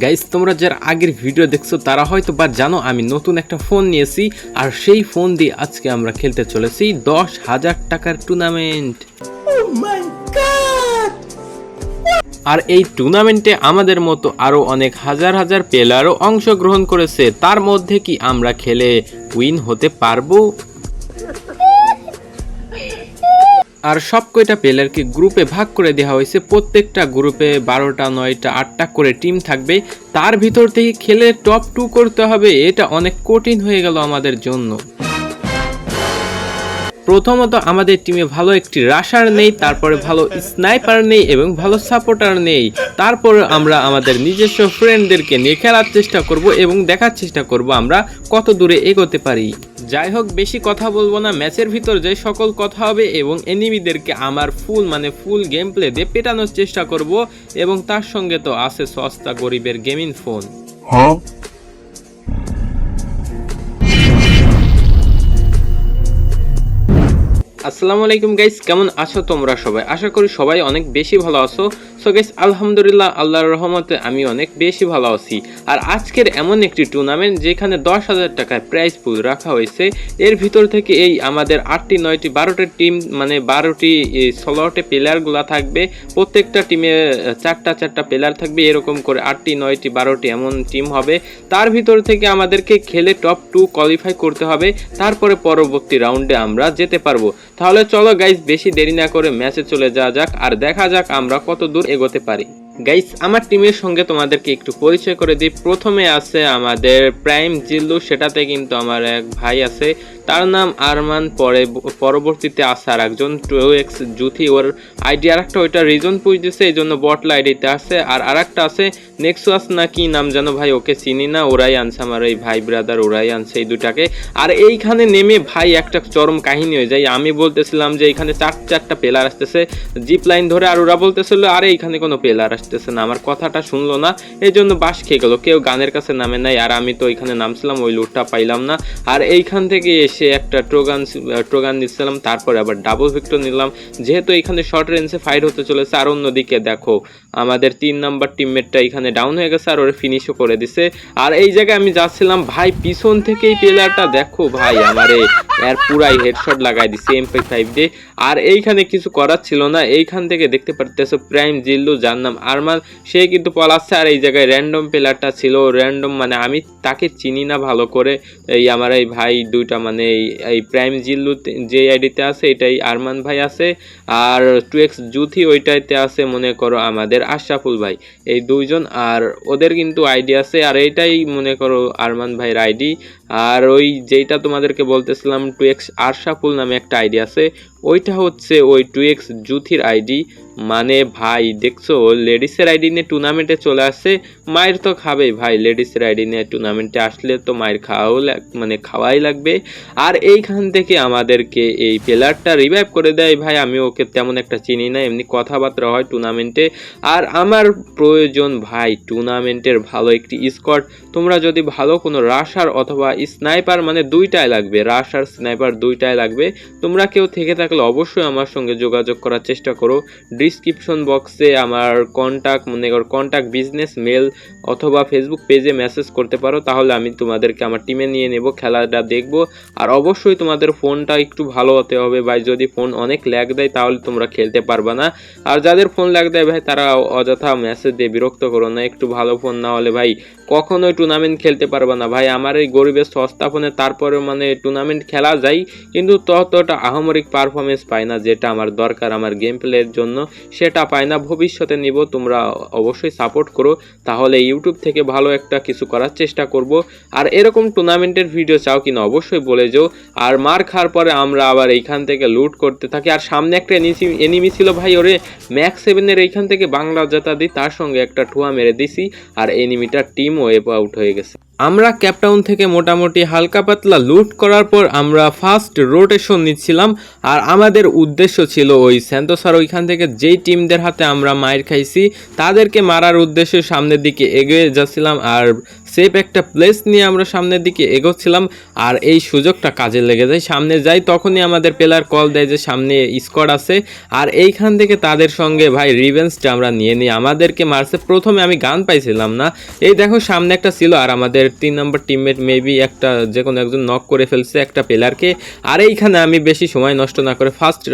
Guys তোমরা যার আগের ভিডিও দেখছ তারা হয়তো বা জানো আমি নতুন একটা ফোন নিয়েছি আর সেই ফোন দিয়ে আজকে আমরা খেলতে চলেছি দশ হাজার টাকার টুর্নামেন্ট আর এই টুর্নামেন্টে আমাদের মতো আরও অনেক হাজার হাজার প্লেয়ারও অংশগ্রহণ করেছে। তার মধ্যে কি আমরা খেলে উইন হতে পারব? আর সব কয়টা প্লেয়ারকে গ্রুপে ভাগ করে দেওয়া হয়েছে, প্রত্যেকটা গ্রুপে বারোটা, নয়টা, আটটা করে টিম থাকবে। তার ভিতর থেকে খেলে টপ টু করতে হবে, এটা অনেক কঠিন হয়ে গেল আমাদের জন্য। প্রথমত আমাদের টিমে ভালো একটি রাশার নেই, তারপরে ভালো স্নাইপার নেই এবং ভালো সাপোর্টার নেই। তারপর আমরা আমাদের নিজস্ব ফ্রেন্ডদেরকে নিয়ে খেলার চেষ্টা করব এবং দেখার চেষ্টা করব আমরা কত দূরে এগোতে পারি। যাই হোক, বেশি কথা বলব না। ম্যাচের ভিতর যে সকল কথা হবে এবং এনিমিদেরকে আমার ফুল মানে ফুল গেম প্লে দিয়ে পেটানোর চেষ্টা করব এবং তার সঙ্গে তো আছে সস্তা গরিবের গেমিং ফোন আসসালামু আলাইকুম গাইস, কেমন আছো তোমরা সবাই? আশা করি সবাই অনেক বেশি ভালো আছো। সো গাইস আলহামদুলিল্লাহ, আল্লাহর রহমতে আমি অনেক বেশি ভালো আছি। আর আজকের এমন একটি টুর্নামেন্ট যেখানে দশ হাজার টাকায় প্রাইজ পুল রাখা হয়েছে। এর ভিতর থেকে এই আমাদের আটটি, নয়টি, বারোটি টিম মানে বারোটি ষোলোটি প্লেয়ারগুলা থাকবে। প্রত্যেকটা টিমে চারটা চারটা প্লেয়ার থাকবে। এরকম করে আটটি, নয়টি, বারোটি এমন টিম হবে। তার ভিতর থেকে আমাদেরকে খেলে টপ টু কোয়ালিফাই করতে হবে। তারপরে পরবর্তী রাউন্ডে আমরা যেতে পারব। তাহলে চলো গাইজ বেশি দেরি না করে ম্যাচে চলে যাওয়া যাক, আর দেখা যাক আমরা কত দূর এগোতে পারি। গাইস আমার টিমের সঙ্গে তোমাদেরকে একটু পরিচয় করে দিই। প্রথমে আছে আমাদের প্রাইম জিল্লু, সেটাতে কিন্তু আমার এক ভাই আছে। তার নাম আরমান, পরে পরবর্তীতে আছে আর একজন টু এক্স জুথি ওর আইডি আর একটা ওইটা রিজন পুজ এই জন্য বটলা আইডিতে আছে। আর আরেকটা আছে নেক্সাস না কি নাম জানো ভাই, ওকে চিনি না, ওরাই আনছে আমার এই ভাই ব্রাদার ওরাই আনছে এই দুটাকে আর এইখানে নেমে ভাই একটা চরম কাহিনী হয়ে যায়। আমি বলতেছিলাম যে এইখানে চার, চারটা পেলার আসতেছে। জিপ লাইন ধরে আর ওরা বলতেছিল, আরে এইখানে কোনো পেলার আসতেছে না, আমার কথাটা শুনলো না এই জন্য বাস খেয়ে গেলো। কেউ গানের কাছে নামে নাই, আর আমি তো ওইখানে নামছিলাম, ওই লুটটা পাইলাম না। আর এইখান থেকে এসে একটা ট্রোগান ট্রোগান নিচ্ছিলাম, তারপরে আবার ডাবল ভিক্টর নিলাম। যেহেতু এখানে শর্ট রেঞ্জে ফাইট হতে চলেছে, আর অন্যদিকে দেখো, আমাদের তিন নাম্বার টিমমেটটা এখানে ডাউন হয়ে গেছে, আর ওরা ফিনিশও করে দিছে। আর এই জায়গায় আমি যাচ্ছিলাম, ভাই, পিছন থেকে এই প্লেয়ারটা দেখো ভাই, আমারে, এর পুরাই হেডশট লাগাই দিছে এমপি ফাইভ দিয়ে। আর এইখানে কিছু করার ছিল না, এইখান থেকে দেখতে পারতেছো প্রাইম জিল্লু, যার নাম আরমান সে কিন্তু পলাচ্ছে আর এই জায়গায় র্যান্ডম প্লেয়ারটা ছিল র্যান্ডম মানে আমি তাকে চিনি না ভালো করে। এই আমার এই ভাই দুইটা মানে এই এই প্রাইম জিল্লু যে আইডিতে আছে এটাই আরমান ভাই আছে। আর টু এক্স জুথি ওইটাইতে আছে মনে করো আমাদের আশরাফুল ভাই, এই দুইজন। আর ওদের কিন্তু আইডি আছে, আর এইটাই মনে করো আরমান ভাইয়ের আইডি আর ওই যেইটা তোমাদেরকে বলতেছিলাম টু এক্স আরশাফুল নামে একটা আইডি আছে, ওইটা হচ্ছে ওই টু এক্স জুথির আইডি। মানে ভাই, দেখছ? লেডিসের আইডি নিয়ে টুর্নামেন্টে চলে আসছে মায়ের তো খাবেই ভাই। লেডিসের আইডি নিয়ে টুর্নামেন্টে আসলে তো মায়ের খাওয়াও মানে খাওয়াই লাগবে। আর এইখান থেকে আমাদেরকে এই প্লেয়ারটা রিভাইভ করে দেয়। ভাই, আমি ওকে তেমন একটা চিনি না, এমনি কথাবার্তা হয় টুর্নামেন্টে। আর আমার প্রয়োজন ভাই, টুর্নামেন্টের ভালো একটি স্কট তোমরা যদি ভালো কোনো রাশার অথবা স্নাইপার মানে দুইটাই লাগবে, রাশ আর স্নাইপার দুইটাই লাগবে। তোমরা কেউ থেকে থাকলে অবশ্যই আমার সঙ্গে যোগাযোগ করার চেষ্টা করো। ডিসক্রিপশন বক্সে আমার কন্ট্যাক্ট মনে করো কন্ট্যাক্ট বিজনেস মেল অথবা ফেসবুক পেজে মেসেজ করতে পারো, তাহলে আমি তোমাদেরকে আমার টিমে নিয়ে নেব, খেলাটা দেখব। আর অবশ্যই তোমাদের ফোনটা একটু ভালো হতে হবে ভাই, যদি ফোন অনেক ল্যাগ দেয় তাহলে তোমরা খেলতে পারবে না। আর যাদের ফোন ল্যাগ দেয় ভাই, তারা অযথা মেসেজ দিয়ে বিরক্ত করো না, একটু ভালো ফোন না হলে ভাই, কখনোই টুর্নামেন্ট খেলতে পারবে না। ভাই, আমার এই গরিবের সস্তা ফোনে তারপরে মানে টুর্নামেন্ট খেলা যায়, কিন্তু ততটা আহমরিক পারফরমেন্স পায় না, যেটা আমার দরকার আমার গেম প্লের জন্য। সেটা পায় না, ভবিষ্যতে নিব, তোমরা অবশ্যই সাপোর্ট করো, তাহলে ইউটিউব থেকে ভালো একটা কিছু করার চেষ্টা করব। আর এরকম টুর্নামেন্টের ভিডিও চাও কিনা অবশ্যই বলে যাও। আর মার খাওয়ার পরে আমরা আবার এইখান থেকে লুট করতে থাকি। আর সামনে একটা এনিমি ছিল, ভাই, ওরে ম্যাক্স সেভেনের এইখান থেকে বাংলা জাতা দিই, তার সঙ্গে একটা ঠুয়া মেরে দিছি, আর এনিমিটার টিম ওয়েপ আউট হয়ে গেছে। আমরা ক্যাপটাউন থেকে মোটামুটি হালকা পাতলা লুট করার পর আমরা ফার্স্ট রোটেশন নিচ্ছিলাম, আর আমাদের উদ্দেশ্য ছিল ওই স্যান্তোসার, ওইখান থেকে যেই টিমদের হাতে আমরা মায়ের খাইছি, তাদেরকে মারার উদ্দেশ্যে সামনের দিকে এগিয়ে যাচ্ছিলাম, আর সেফ একটা প্লেস নিয়ে আমরা সামনের দিকে এগোচ্ছিলাম, আর এই সুযোগটা কাজে লেগে যায়। সামনে যাই, তখনই আমাদের প্লেয়ার কল দেয় যে সামনে স্কোয়াড আছে, আর এইখান থেকে তাদের সঙ্গে, ভাই রিভেন্সটা আমরা নিয়ে নিই। আমাদেরকে মারছে। প্রথমে আমি গান পাইছিলাম না। এই দেখো, সামনে একটা ছিল, আর আমাদের তিন নম্বর টিমমেট মেবি একটা যে কোনো একজন নক করে ফেলছে একটা প্লেয়ারকে আর এইখানে আমি বেশি সময় নষ্ট না করে ফার্স্ট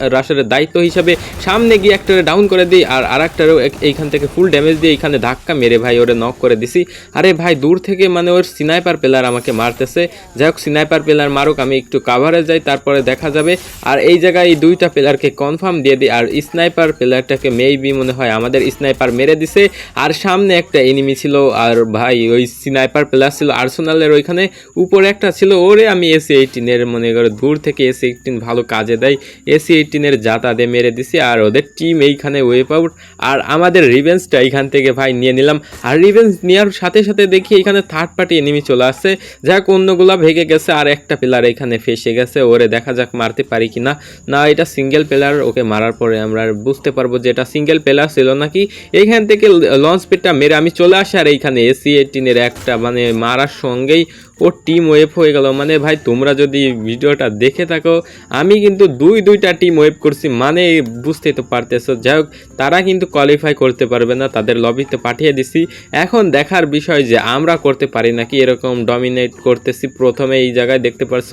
রাশারের দায়িত্ব হিসাবে সামনে গিয়ে একটারে ডাউন করে দিই, আর আরেকটারও এক- এইখান থেকে ফুল ড্যামেজ দিয়ে এইখানে ধাক্কা মেরে ভাই ওরে নক করে দিছি। আরে ভাই দূর থেকে মানে ওর সিনাইপার প্লেয়ার আমাকে মারতেছে। যাই হোক সিনাইপার প্লেয়ার মারুক, আমি একটু কাভারে যাই, তারপরে দেখা যাবে। আর এই জায়গায় এই দুইটা প্লেয়ারকে কনফার্ম দিয়ে দিই, আর স্নাইপার প্লেয়ারটাকে মেবি মনে হয় আমাদের স্নাইপার মেরে দিছে। আর সামনে একটা এনিমি ছিল, আর ভাই ওই স্নাইপার প্লেয়ার ছিল আর্সেনালের ওইখানে। উপরে একটা ছিল, ওরে আমি এসি এইটিনের মনে করো, দূর থেকে এসি এইটিন ভালো কাজে দেয়। এসি এইটিনের জাতা দিয়ে মেরে দিছি, আর ওদের টিম এইখানে ওয়েপ আউট আর আমাদের রিভেন্সটা এইখান থেকে ভাই নিয়ে নিলাম। আর রিভেন্স নেওয়ার সাথে সাথে দেখি এখানে থার্ড পার্টি এনিমি চলে আসছে যাক, অন্যগুলা ভেঙে গেছে, আর একটা প্লেয়ার এখানে ফেসে গেছে। ওরে, দেখা যাক মারতে পারি কিনা। না, এটা সিঙ্গেল প্লেয়ার ওকে মারার পরে আমরা বুঝতে পারব যে এটা সিঙ্গেল প্লেয়ার ছিল নাকি। এইখান থেকে লঞ্চ পেটটা মেরে আমি চলে আসি, আর এইখানে এসি এইটিনের একটা মানে মারার সঙ্গেই ও টিম ওয়েভ হয়ে গেল। মানে ভাই, তোমরা যদি ভিডিওটা দেখে থাকো, আমি কিন্তু দুই, দুইটা টিম ওয়েভ করছি মানে বুঝতেই তো পারতেছো। যাই হোক, তারা কিন্তু কোয়ালিফাই করতে পারবে না, তাদের লবিতে পাঠিয়ে দিছি। এখন দেখার বিষয় যে আমরা করতে পারি নাকি, এরকম ডমিনেট করতেছি প্রথমে এই জায়গায়, দেখতে পারছ।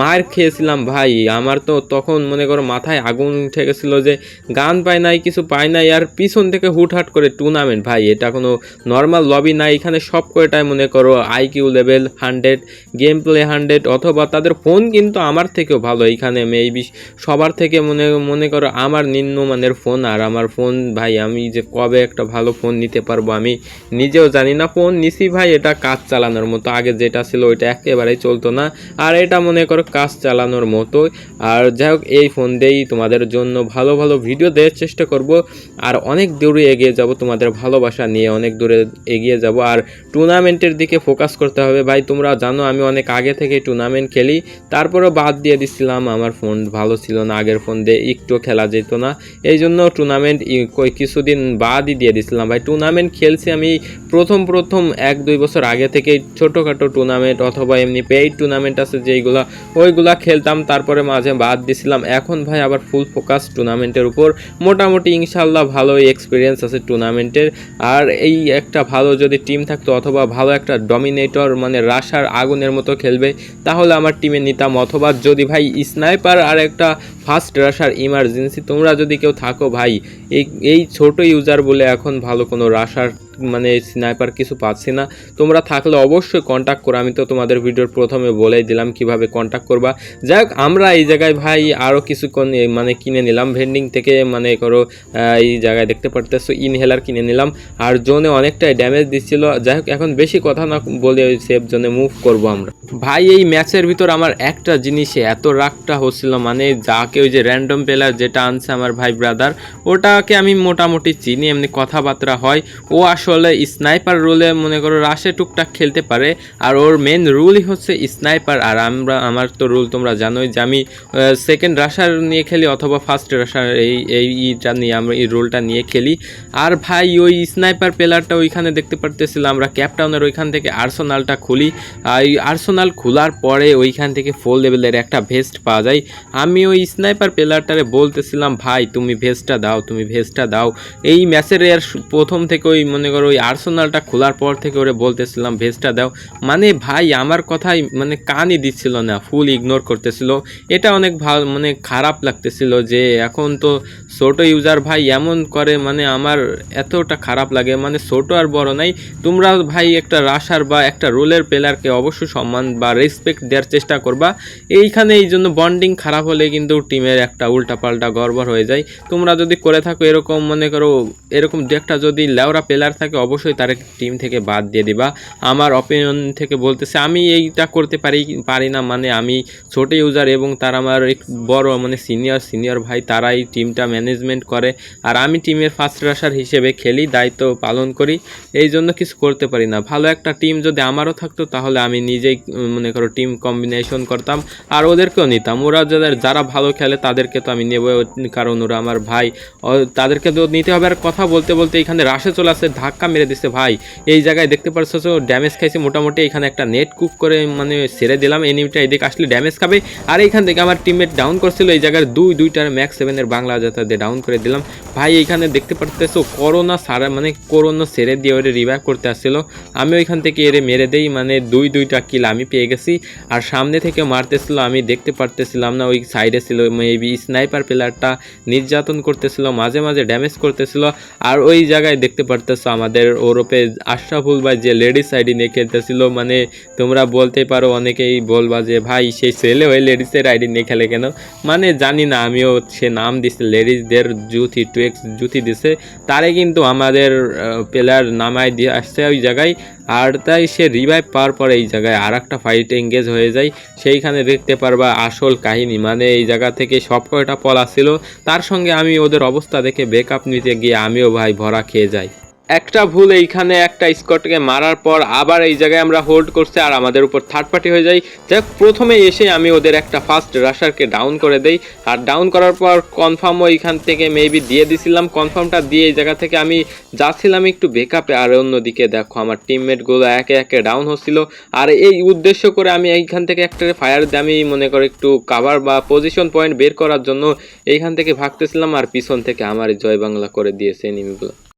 মার খেয়েছিলাম ভাই, আমার তো তখন মনে করো মাথায় আগুন উঠে গেছিল যে গান পায় নাই, কিছু পায় নাই, আর পিছন থেকে হুটহাট করে টুর্নামেন্ট ভাই, এটা কোনো নর্মাল লবি না এখানে সব কয়টাই মনে করো IQ level hundred game play hundred অথবা তাদের ফোন কিন্তু আমার থেকেও ভালো। এইখানে মেবি সবার থেকে মনে মনে করো আমার নিম্নমানের ফোন আর আমার ফোন ভাই আমি যে কবে একটা ভালো ফোন নিতে পারব আমি নিজেও জানি না। ফোন নিছি ভাই এটা কাজ চালানোর মতো। আগে যেটা ছিল ওইটা একেবারেই চলতো না। আর এটা মনে করো কাজ চালানোর মতো। আর যাই হোক, এই ফোন দিয়েই তোমাদের জন্য ভালো ভালো ভিডিও দেওয়ার চেষ্টা করব। আর অনেক দূরে এগিয়ে যাব তোমাদের ভালোবাসা নিয়ে, অনেক দূরে এগিয়ে যাব। আর টুর্নামেন্টের দিকে ফোকাস করতে হবে। ভাই তোমরা জানো, আমি অনেক আগে থেকে টুর্নামেন্ট খেলি। তারপরেও বাদ দিয়ে দিছিলাম, আমার ফোন ভালো ছিল না, আগের ফোন দিয়ে একটু খেলা যেত না। এই জন্য টুর্নামেন্ট কিছুদিন বাদই দিয়ে দিছিলাম। ভাই টুর্নামেন্ট খেলছি আমি প্রথম প্রথম এক দুই বছর আগে থেকে ছোটোখাটো টুর্নামেন্ট অথবা এমনি পেইড টুর্নামেন্ট আছে যেইগুলা, ওইগুলা খেলতাম, তারপরে মাঝে বাদ দিছিলাম। এখন ভাই আবার ফুল ফোকাস টুর্নামেন্টের উপর। মোটামুটি ইনশাল্লাহ ভালোই এক্সপিরিয়েন্স আছে টুর্নামেন্টের আর এই একটা ভালো যদি টিম থাকতো অথবা ভালো একটা ডমিনেটর মানে রাশার আগুনের মতো খেলবে, তাহলে আমার টিমে নিতাম। অথবা যদি ভাই স্নাইপার আর একটা ফার্স্ট রাশার ইমার্জেন্সি তোমরা যদি কেউ থাকো ভাই, এই এই ছোট ইউজার বলে এখন ভালো কোনো রাশার মানে স্নাইপার কিছু পাচ্ছি না। তোমরা থাকলে অবশ্যই কন্ট্যাক্ট করো, আমি তো তোমাদের ভিডিওর প্রথমে বলেই দিলাম কীভাবে কন্ট্যাক্ট করবা। যাই হোক আমরা এই জায়গায় ভাই আরও কিছুক্ষণ মানে কিনে নিলাম ভেন্ডিং থেকে মানে করো এই জায়গায় দেখতে পারতেছো ইনহেলার কিনে নিলাম। আর জোনে অনেকটাই ড্যামেজ দিচ্ছিল। যাই হোক এখন বেশি কথা না বলে ওই সেফ জোনে মুভ করব আমরা। ভাই, এই ম্যাচের ভিতর আমার একটা জিনিসে এত রাগটা হচ্ছিল মানে যাকে ওই যে র্যান্ডম প্লেয়ার যেটা আনছে আমার ভাই ব্রাদার ওটাকে আমি মোটামুটি চিনি, এমনি কথাবার্তা হয়। ও আসলে স্নাইপার রোলে মনে করো রাশে টুকটাক খেলতে পারে, আর ওর মেন রুলই হচ্ছে স্নাইপার আর আমরা, আমার তো রুল তোমরা জানোই যে আমি সেকেন্ড রাশার নিয়ে খেলি অথবা ফার্স্ট রাশার এই এই ইটা নিয়ে, আমরা এই রোলটা নিয়ে খেলি। আর ভাই, ওই স্নাইপার প্লেয়ারটা ওইখানে দেখতে পারতেছিলাম, আমরা ক্যাপটাউনের ওইখান থেকে আর্সোনালটা খুলি। আর এই আর্সোনাল খোলার পরে ওইখান থেকে ফোর লেভেলের একটা ভেস্ট পাওয়া যায়। আমি ওই স্নাইপার প্লেয়ারটারে বলতেছিলাম, ভাই, তুমি ভেস্টটা দাও, তুমি ভেস্টটা দাও। এই ম্যাচের এর প্রথম থেকে ওই, মনে করো, ওই আর্সোনালটা খোলার পর থেকে ওরে বলতেছিলাম ভেস্টটা দাও। মানে ভাই, আমার কথাই মানে কানই দিচ্ছিল না ফুল ইগনোর করতেছিল। এটা অনেক ভালো মানে খারাপ লাগতেছিল যে এখন তো ছোট ইউজার ভাই এমন করে মানে আমার এতটা খারাপ লাগে। মানে ছোট আর বড় নাই। তোমরা ভাই একটা রাশার বা একটা রোলের প্লেয়ারকে অবশ্যই সম্মান বা রেসপেক্ট দেওয়ার চেষ্টা করবা। এইখানে এই জন্য বন্ডিং খারাপ হলে কিন্তু টিমের একটা উল্টাপাল্টা গড়বড় হয়ে যায়। তোমরা যদি করে থাকো এরকম, মনে করো, এরকম দু একটা যদি লেওরা প্লেয়ার থাকে, অবশ্যই তার টিম থেকে বাদ দিয়ে দিবা। আমার অপিনিয়ন থেকে বলতেছে, আমি এইটা করতে পারি পারি না। মানে আমি ছোট ইউজার এবং তার আমার বড় মানে সিনিয়র সিনিয়র ভাই, তারাই টিমটা ম্যানেজমেন্ট করে। আর আমি টিমের ফার্স্ট রাশার হিসেবে খেলি, দায়িত্ব পালন করি। এই জন্য কিছু করতে পারি না। ভালো একটা টিম যদি আমারও থাকতো, তাহলে আমি নিজেই মনে করো টিম কম্বিনেশন করতাম। আর ওদেরকেও নিতাম। ওরা যাদের, যারা ভালো খেলে, তাদেরকে তো আমি নেব কারণ ওরা আমার ভাই। তাদেরকে তো নিতে হবে। আর কথা বলতে বলতে এখানে রাশে চলে আসছে ধাক্কা মেরে দিচ্ছে ভাই। এই জায়গায় দেখতে পাচ্ছ ড্যামেজ খাইছে মোটামুটি। এখানে একটা নেট কুক করে মানে ছেড়ে দিলাম। এনিমিটা এদিকে আসলে ড্যামেজ খাবে। আর এইখান থেকে আমার টিমমেট ডাউন করছিল। এই জায়গার দুই, দুইটার ম্যাক্স সেভেনের বাংলা যাতে দিয়ে ডাউন করে দিলাম। ভাই, এইখানে দেখতে পারতেছো করোনা সারা মানে করোনা ছেড়ে দিয়ে ওরে রিভাইভ করতে আসছিল। আমি ওইখান থেকে এরে মেরে দেই মানে দুই, দুইটা কিল আমি পেয়ে গেছি। আর সামনে থেকে মারতেছিল, আমি দেখতে পারতেছিলাম না, ওই সাইডে ছিল মেবি স্নাইপার প্লেয়ারটা নির্যাতন করতেছিল, মাঝে মাঝে ড্যামেজ করতেছিল। আর ওই জায়গায় দেখতে পারতেছো, আমাদের ওরপে আশরাফুল ভাই যে লেডিস আইডি নিয়ে খেলতেছিল মানে তোমরা বলতে পারো, অনেকেই বলবা যে, ভাই, সেই ছেলে ওই লেডিসের আইডি নিয়ে খেলে কেন? মানে জানি না, আমিও সে নাম দিছে লেডিসদের জুতি টু এক্স জুথি দিছে, তারে কিন্তু আমাদের প্লেয়ার নামায় দিয়ে আসছে ওই জায়গায়। আর তাই সে রিভাইভ পাওয়ার পরে এই জায়গায় আর একটা ফাইট এঙ্গেজ হয়ে যায়। সেইখানে দেখতে পারবা আসল কাহিনী মানে এই জায়গা থেকে সব কয়টা পলা ছিল। তার সঙ্গে আমি ওদের অবস্থা দেখে ব্যাকআপ নিতে গিয়ে আমিও ভাই ভরা খেয়ে যাই। একটা ভুল এইখানে, একটা স্কটকে মারার পর আবার এই জায়গায় আমরা হোল্ড করছে আর আমাদের উপর থার্ড পার্টি হয়ে যাই যাক প্রথমে এসে আমি ওদের একটা ফার্স্ট রাশারকে ডাউন করে দেই। আর ডাউন করার পর কনফার্মও এইখান থেকে মেবি দিয়ে দিছিলাম। কনফার্মটা দিয়ে এই জায়গা থেকে আমি যাচ্ছিলাম একটু বেকআপে আর অন্যদিকে দেখো, আমার টিমমেটগুলো একে একে ডাউন হচ্ছিল। আর এই উদ্দেশ্য করে আমি এইখান থেকে একটা ফায়ার দিয়ে আমি মনে করি একটু কাভার বা পজিশন পয়েন্ট বের করার জন্য এইখান থেকে ভাগতেছিলাম। আর পিছন থেকে আমার জয় বাংলা করে দিয়েছে এনিমিগুলো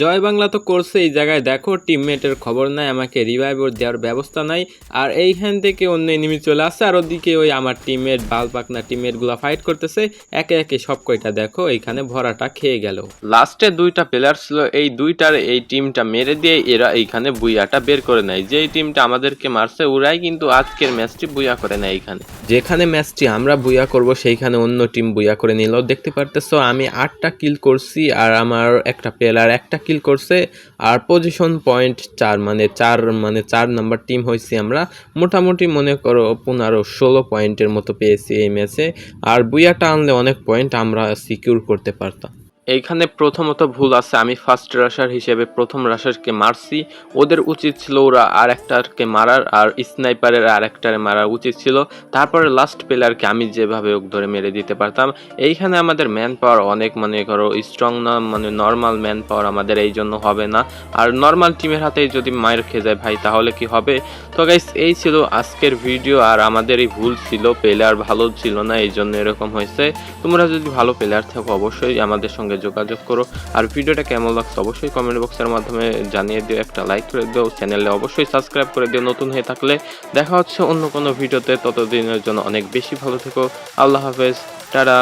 জয় বাংলা তো করছে এই জায়গায়। দেখো টিমমেটের খবর নাই আমাকে রিভাইভ দেওয়ার ব্যবস্থা নাই। আর এইখান থেকে অন্য এনিমি চলে আসছে আর ওদিকে ওই আমার টিমমেট বাল পাকনা টিমমেটগুলা ফাইট করতেছে। একে একে সব কয়টা দেখো এইখানে ভরাটা খেয়ে গেল। লাস্টে দুইটা প্লেয়ার ছিল এই দুইটার এই টিমটা মেরে দিয়ে এরা এইখানে বুইয়াটা বের করে নেয়। যেই টিমটা আমাদেরকে মারছে ওরাই কিন্তু আজকের ম্যাচটি বুইয়া করে নেয় এইখানে। যেখানে ম্যাচটি আমরা বুইয়া করব সেইখানে অন্য টিম বুইয়া করে নিল। দেখতে পারতেছো আমি আটটা কিল করছি আর আমার একটা প্লেয়ার একটা কিল করছে। আর পজিশন পয়েন্ট চার মানে চার মানে চার নাম্বার টিম হয়েছি আমরা। মোটামুটি মনে করো পনেরো, ষোলো পয়েন্টের মতো পেয়েছি এই ম্যাচে আর বুইয়াটা আনলে অনেক পয়েন্ট আমরা সিকিউর করতে পারতাম। এইখানে প্রথমত ভুল আছে। আমি ফার্স্ট রাশার হিসেবে প্রথম রাশারকে মারছি। ওদের উচিত ছিল ওরা আর একটাকে মারার আর স্নাইপারের আর একটারে মারার উচিত ছিল। তারপরে লাস্ট প্লেয়ারকে আমি যেভাবে ওক ধরে মেরে দিতে পারতাম। এইখানে আমাদের ম্যান পাওয়ার অনেক মানে করো স্ট্রং না মানে নর্মাল ম্যান পাওয়ার আমাদের এই জন্য হবে না। আর নর্মাল টিমের হাতেই যদি মায়ের খেয়ে যায় ভাই, তাহলে কি হবে? তো গাইস এই ছিল আজকের ভিডিও আর আমাদের এই ভুল ছিল প্লেয়ার ভালো ছিল না, এই জন্য এরকম হয়েছে। তোমরা যদি ভালো প্লেয়ার থাকো, অবশ্যই আমাদের সঙ্গে যোগাযোগ করো। আর ভিডিওটা কেমন লাগছে অবশ্যই কমেন্ট বক্সের মাধ্যমে জানিয়ে দিও, একটা লাইক করে দিও চ্যানেলে অবশ্যই সাবস্ক্রাইব করে দিও নতুন হয়ে থাকলে। দেখা হচ্ছে অন্য কোনো ভিডিওতে, ততদিনের জন্য অনেক বেশি ভালো থেকো। আল্লাহ হাফেজ, টাটা।